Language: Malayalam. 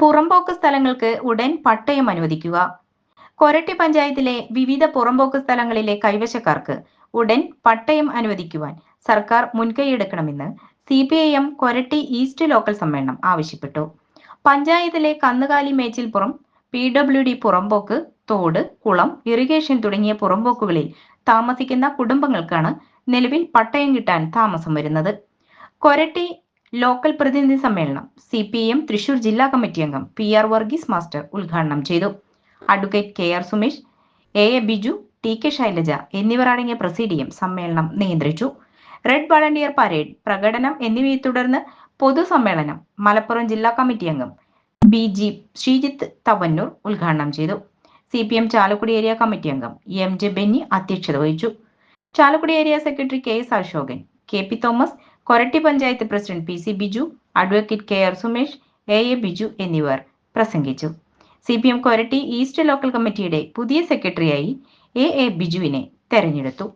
പുറമ്പോക്ക് സ്ഥലങ്ങൾക്ക് ഉടൻ പട്ടയം അനുവദിക്കുക. കൊരട്ടി പഞ്ചായത്തിലെ വിവിധ പുറമ്പോക്ക് സ്ഥലങ്ങളിലെ കൈവശക്കാർക്ക് ഉടൻ പട്ടയം അനുവദിക്കുവാൻ സർക്കാർ മുൻകൈയെടുക്കണമെന്ന് C P I M Koratty east local സമ്മേളനം ആവശ്യപ്പെട്ടു. പഞ്ചായത്തിലെ കന്നുകാലി മേച്ചിൽപ്പുറം പി ഡബ്ല്യു ഡി പുറമ്പോക്ക് തോട് കുളം ഇറിഗേഷൻ തുടങ്ങിയ പുറമ്പോക്കുകളിൽ താമസിക്കുന്ന കുടുംബങ്ങൾക്കാണ് നിലവിൽ പട്ടയം കിട്ടാൻ താമസം വരുന്നത്. കൊരട്ടി ലോക്കൽ പ്രതിനിധി സമ്മേളനം സി പി എം തൃശൂർ ജില്ലാ കമ്മിറ്റി അംഗം പി ആർ വർഗീസ് മാസ്റ്റർ ഉദ്ഘാടനം ചെയ്തു. Advocate K R Sumesh A A Biju T K Shailaja എന്നിവർ അടങ്ങിയ പ്രസിഡിയം സമ്മേളനം നിയന്ത്രിച്ചു. റെഡ് വളണ്ടിയർ പരേഡ് പ്രകടനം എന്നിവയെ തുടർന്ന് പൊതുസമ്മേളനം മലപ്പുറം ജില്ലാ കമ്മിറ്റി അംഗം ബി ജി ശ്രീജിത്ത് തവന്നൂർ ഉദ്ഘാടനം ചെയ്തു. C P M Chalakudy area committee അംഗം എം ജെ ബെന്നി അധ്യക്ഷത വഹിച്ചു. Chalakudy area secretary K S Ashokan K P Thomas Koratty panchayat president P C Biju advocate K R Sumesh A A Biju എന്നിവർ പ്രസംഗിച്ചു. C P M Koratty east local കമ്മിറ്റിയുടെ പുതിയ സെക്രട്ടറിയായി എ എ ബിജുവിനെ തെരഞ്ഞെടുത്തു.